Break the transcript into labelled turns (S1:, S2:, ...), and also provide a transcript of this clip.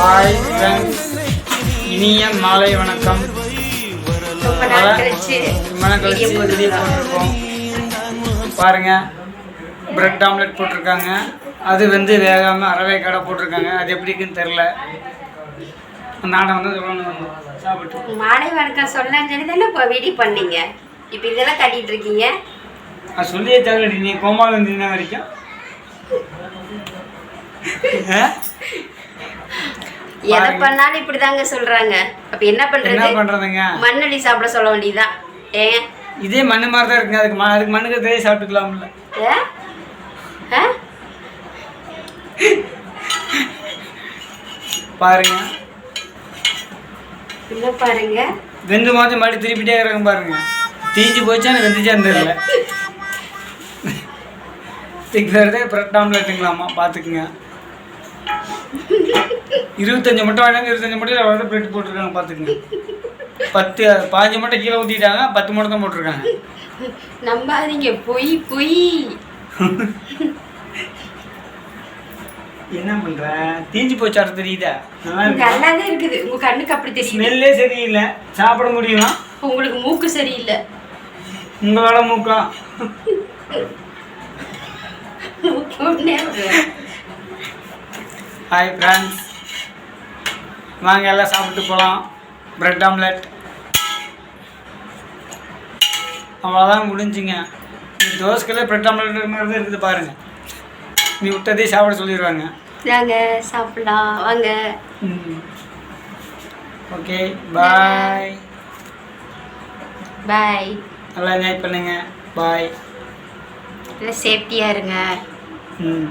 S1: Hi friends இனிய மாலை வணக்கம்.
S2: ரொம்ப நாள் கழிச்சு போட்டிருக்கோம்.
S1: பாருங்க பிரெட் ஆம்லெட் போட்டிருக்காங்க. அது வந்து வேகாமல் அரவை கடை போட்டிருக்காங்க. அது எப்படி இருக்குன்னு தெரில நானும் வந்து சொல்லணும். சாப்பிட்டு.
S2: மாலை வணக்கம் சொல்லலாம்னு சொல்லி தானே இப்போ வீடியோ பண்ணீங்க. இப்போ இதெல்லாம் கட்டிட்டு இருக்கீங்க.
S1: அது சொல்லியே தரலடி. நீ கோமாவில் இருந்தீங்கன்னா வரைக்கும்?
S2: எதை. பண்ணாலும் இப்படிதாங்க சொல்றாங்க. அப்ப என்ன
S1: என்ன
S2: பண்றது
S1: பண்ணுறதுங்க
S2: மண்ணடி சாப்பிட சொல்ல வேண்டியதுதான் ஏன்
S1: இதே மண்ணு மாதிரி தான் இருக்குங்க. அதுக்கு அதுக்கு மண்ணுக்கு தெரியே சாப்பிட்டுக்கலாம்ல.
S2: ஏ?
S1: பாருங்க.
S2: என்ன பாருங்க?
S1: வெந்து மாதிரி மறுபடியும் திருப்பிட்டே இருக்கிறாங்க பாருங்க. தீஞ்சு போச்சா வெந்துச்சான்னு தெரியல. திக்கிறதே பிரெட் ஆம்லெட்டுங்களாம்மா பார்த்துக்குங்க. இருபத்தஞ்சு முட்டை வாங்கினாங்க இருபத்தஞ்சு முட்டையில் அவ்வளோ பிரெட் போட்டிருக்காங்க பார்த்துக்குங்க. பத்து பாஞ்சு முட்டை கீழே ஊற்றிட்டாங்க பத்து முட்டை தான் போட்டிருக்காங்க.
S2: நம்பாதீங்க பொய் பொய்.
S1: என்ன பண்ற? தீஞ்சு போச்சு அடுத்து தெரியுதா? நல்லா
S2: இருக்குது? உங்க கண்ணுக்கு அப்படி தெரியுது.
S1: ஸ்மெல்லே சரியில்லை. சாப்பிட முடியுமா?
S2: உங்களுக்கு மூக்கு சரியில்லை.
S1: உங்களோட மூக்கா ஹாய் ஃப்ரெண்ட்ஸ் வாங்க எல்லாம் சாப்பிட்டு போகலாம் பிரெட் ஆம்லெட் அவ்வளோதான் முடிஞ்சுங்க. இந்த தோசைக்கெல்லாம் பிரெட் ஆம்லெட் மாதிரி தான் இருக்குது பாருங்க. நீ விட்டதே சாப்பிட சொல்லிடுவாங்க.
S2: வாங்க சாப்பிடலாம். வாங்க.
S1: ஓகே பாய்
S2: பாய்
S1: நல்லா என்ஜாய் பண்ணுங்க. பாய்
S2: நல்லா சேஃப்டியா இருங்க.
S1: ம்.